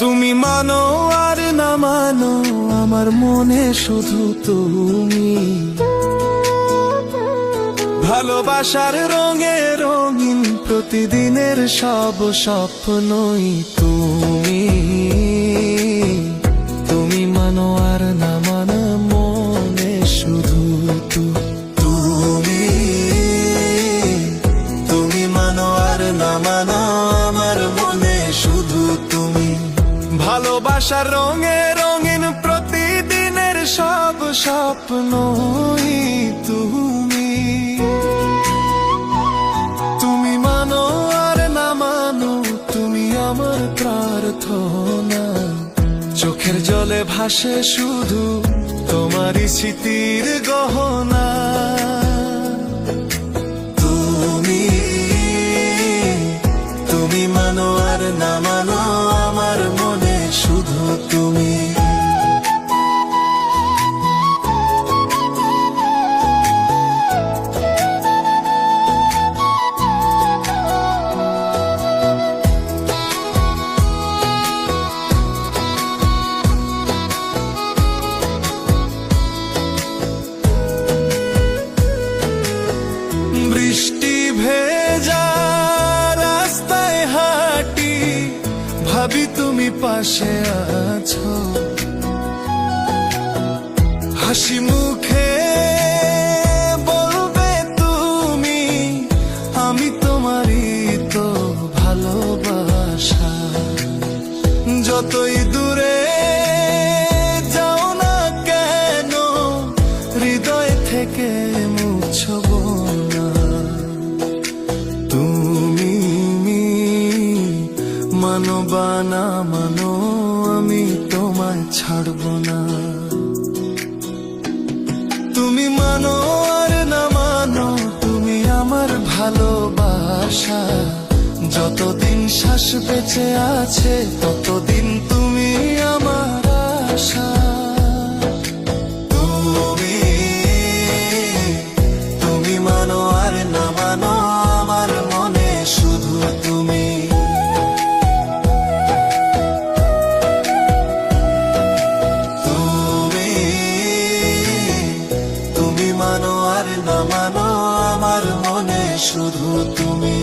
তুমি মানো আর না মানো, আমার মনে শুধু তুমি। ভালোবাসার রঙে রঙিন প্রতিদিনের সব স্বপ্নই তুমি। তুমি মানো আর না ভালোবাসার রঙে রঙিন প্রতিদিনের সব স্বপ্নই তুমি। তুমি মানো আর না মানো, তুমি আমার প্রার্থনা। চোখের জলে ভাসে শুধু তোমারই স্মৃতির গহনা তুমি পাশে আছো। হাসি মুখে বলবে তুমি আমি তোমারই তো ভালোবাসা। যতই দূরে মানো বা না মানো, আমি তোমায় ছাড়ব না। তুমি মানো আর না মানো, তুমি আমার ভালোবাসা। যতদিন শ্বাস বেঁচে আছে, ততদিন নামানো আমার মনে শুধু তুমি।